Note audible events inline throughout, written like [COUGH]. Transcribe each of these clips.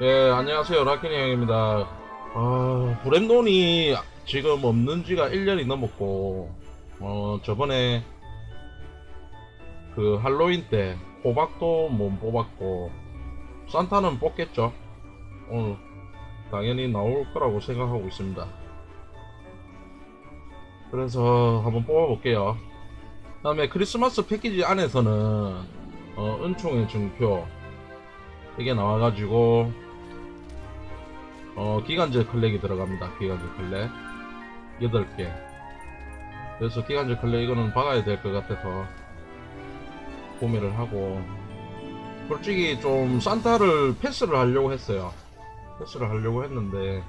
예, 안녕하세요. 라키니 형입니다. 아, 브랜돈이 지금 없는 지가 1년이 넘었고, 어, 저번에 그 할로윈 때 호박도 못 뽑았고, 산타는 뽑겠죠. 오늘 당연히 나올 거라고 생각하고 있습니다. 그래서 한번 뽑아볼게요. 그 다음에 크리스마스 패키지 안에서는, 어, 은총의 증표, 이게 나와가지고 어 기간제 클렉이 들어갑니다. 기간제 클렉 8개. 그래서 기간제 클렉 이거는 박아야 될 것 같아서 구매를 하고. 솔직히 좀 산타를 패스를 하려고 했어요. 패스를 하려고 했는데.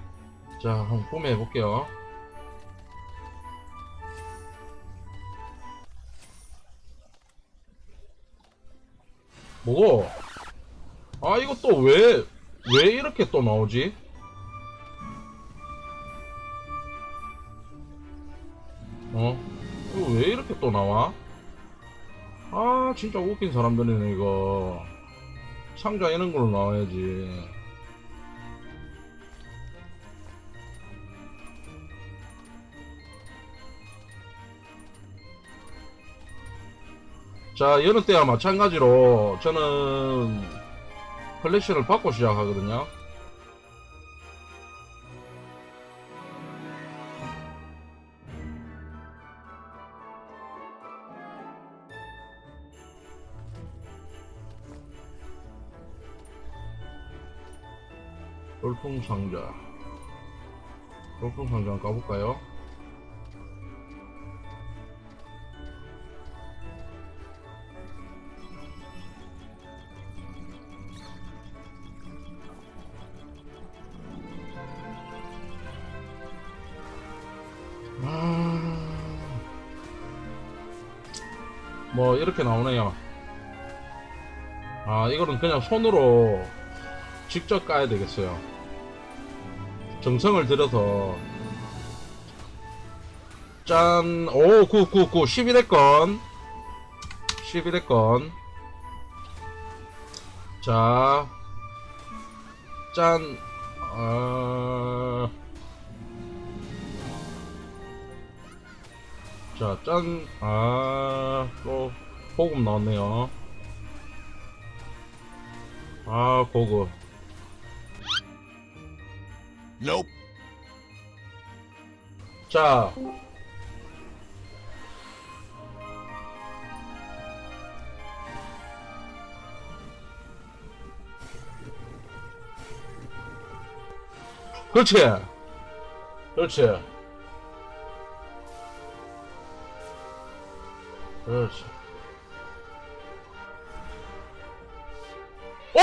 자 한번 구매해 볼게요. 뭐고? 아 이거 또 왜 왜 이렇게 또 나오지? 이렇게 또 나와? 아 진짜 웃긴 사람들이네 이거 상자 이런 걸로 나와야지 자 여느 때와 마찬가지로 저는 컬렉션을 받고 시작하거든요. 돌풍 상자. 돌풍 상자 한번 까볼까요? 아... 뭐 이렇게 나오네요. 아 이거는 그냥 손으로 직접 까야 되겠어요. 정성을 들여서 짠, 오, 구, 구, 구, 11회 건. 11회 건. 자, 짠, 아, 자, 짠, 아, 또, 고급 나왔네요. 아, 고급. Nope. 자. 그렇지. 그렇지. 그렇지. 오!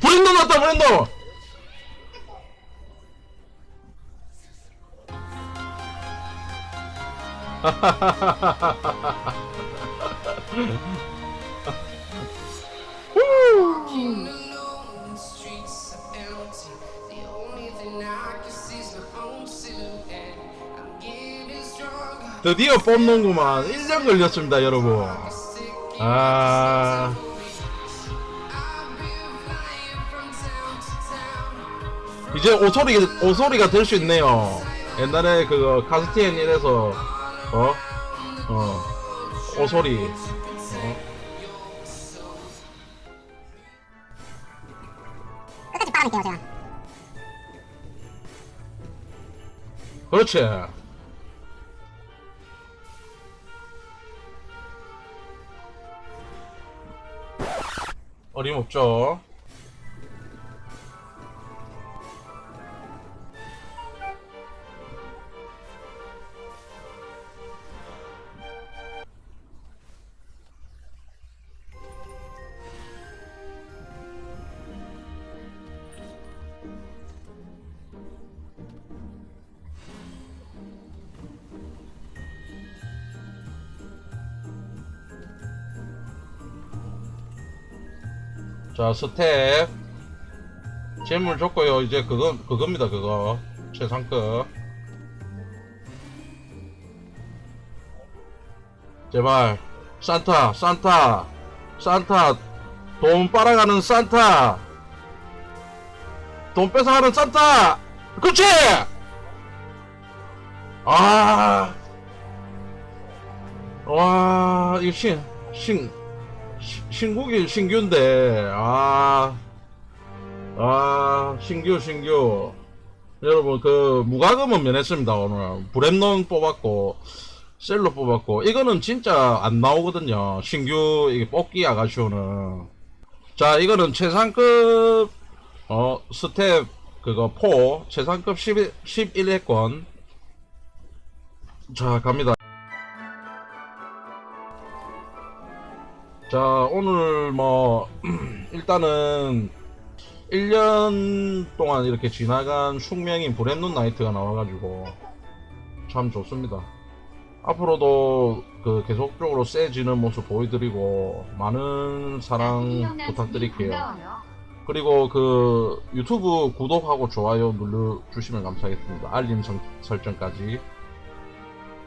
브랜드 났다, 브랜드! [LAUGHS] 드디어 뽑는구만. 1년 걸렸습니다, 여러분. 아. 이제 오소리, 오소리가 될 수 있네요. 옛날에 그거 카스티엔 1에서, 어? 어, 오소리. 어? 끝까지 빨아낼게요 제가 그렇지. 어림없죠. 자, 스텝. 재물 줬고요. 이제 그거, 그겁니다, 그거. 최상급. 제발. 산타, 산타, 산타. 돈 빨아가는 산타. 돈 뺏어 하는 짠짜 그렇지 아 와, 이거 신, 신, 신- 신국이 신규인데, 아, 아, 신규, 신규. 여러분, 그, 무과금은 면했습니다, 오늘. 브렘논 뽑았고, 셀로 뽑았고, 이거는 진짜 안 나오거든요. 신규, 이게 뽑기 아가쇼는. 자, 이거는 최상급, 어, 스텝, 그거, 포, 최상급 11, 11회권. 자, 갑니다. 자, 오늘 뭐, [CLEARS THROAT] 일단은, 1년 동안 이렇게 지나간 숙명인 브랜눈 나이트가 나와가지고, 참 좋습니다. 앞으로도 그 계속적으로 세지는 모습 보여드리고, 많은 사랑 부탁드릴게요. 그리고 그 유튜브 구독하고 좋아요 눌러주시면 감사하겠습니다. 알림 성- 설정까지.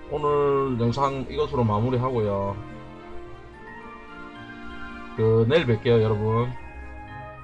오늘 영상 이것으로 마무리하고요. 그 내일 뵐게요 여러분